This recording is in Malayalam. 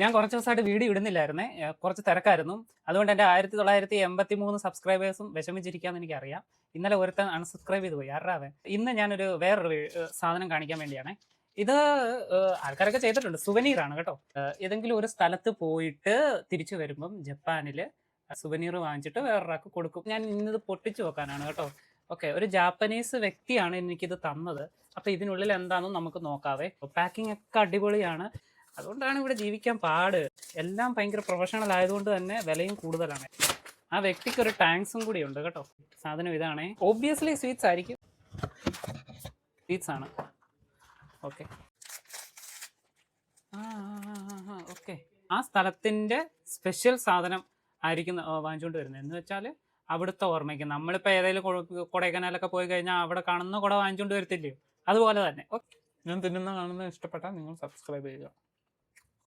ഞാൻ കുറച്ച് ദിവസമായിട്ട് വീഡിയോ ഇടുന്നില്ലായിരുന്നേ. കുറച്ച് തിരക്കായിരുന്നു. അതുകൊണ്ട് എന്റെ ആയിരത്തി തൊള്ളായിരത്തി എൺപത്തി മൂന്ന് സബ്സ്ക്രൈബേഴ്സും വിഷമിച്ചിരിക്കാന്ന് എനിക്കറിയാം. ഇന്നലെ ഒരുത്തൻ അൺസബ്സ്ക്രൈബ് ചെയ്ത് പോയി. ആരുടെ ഇന്ന് ഞാനൊരു വേറൊരു സാധനം കാണിക്കാൻ വേണ്ടിയാണ്. ഇത് ആൾക്കാരൊക്കെ ചെയ്തിട്ടുണ്ട്. സുവനീർ ആണ് കേട്ടോ. ഏതെങ്കിലും ഒരു സ്ഥലത്ത് പോയിട്ട് തിരിച്ചു വരുമ്പം ജപ്പാനിൽ സുവനീർ വാങ്ങിച്ചിട്ട് വേറൊരാൾക്ക് കൊടുക്കും. ഞാൻ ഇന്നത് പൊട്ടിച്ചു വെക്കാനാണ് കേട്ടോ. ഓക്കെ ഒരു ജാപ്പനീസ് വ്യക്തിയാണ് എനിക്കിത് തന്നത്. അപ്പൊ ഇതിനുള്ളിൽ എന്താണെന്ന് നമുക്ക് നോക്കാവേ. പാക്കിംഗ് ഒക്കെ അടിപൊളിയാണ്. അതുകൊണ്ടാണ് ഇവിടെ ജീവിക്കാൻ പാട്. എല്ലാം ഭയങ്കര പ്രൊഫഷണൽ ആയതുകൊണ്ട് തന്നെ വിലയും കൂടുതലാണ്. ആ വ്യക്തിക്ക് ഒരു ടാങ്ക്സും കൂടി ഉണ്ട് കേട്ടോ. സാധനം ഇതാണേ. ഓബിയസ്ലി സ്വീറ്റ്സ് ആയിരിക്കും. സ്വീറ്റ്സ് ആണ്. ഓക്കെ ഓക്കെ ആ സ്ഥലത്തിന്റെ സ്പെഷ്യൽ സാധനം ആയിരിക്കും വാങ്ങിച്ചുകൊണ്ട് വരുന്നത്. എന്ന് വെച്ചാൽ അവിടുത്തെ ഓർമ്മയ്ക്ക്. നമ്മളിപ്പോൾ ഏതെങ്കിലും കൊടൈക്കനാലൊക്കെ പോയി കഴിഞ്ഞാൽ അവിടെ കാണുന്ന കുട വാങ്ങിച്ചുകൊണ്ട് വരത്തില്ലയോ? അതുപോലെ തന്നെ. ഓക്കെ ഞാൻ തിന്നുന്ന കാണുന്ന ഇഷ്ടപ്പെട്ടാൽ നിങ്ങൾ സബ്സ്ക്രൈബ് ചെയ്യുക.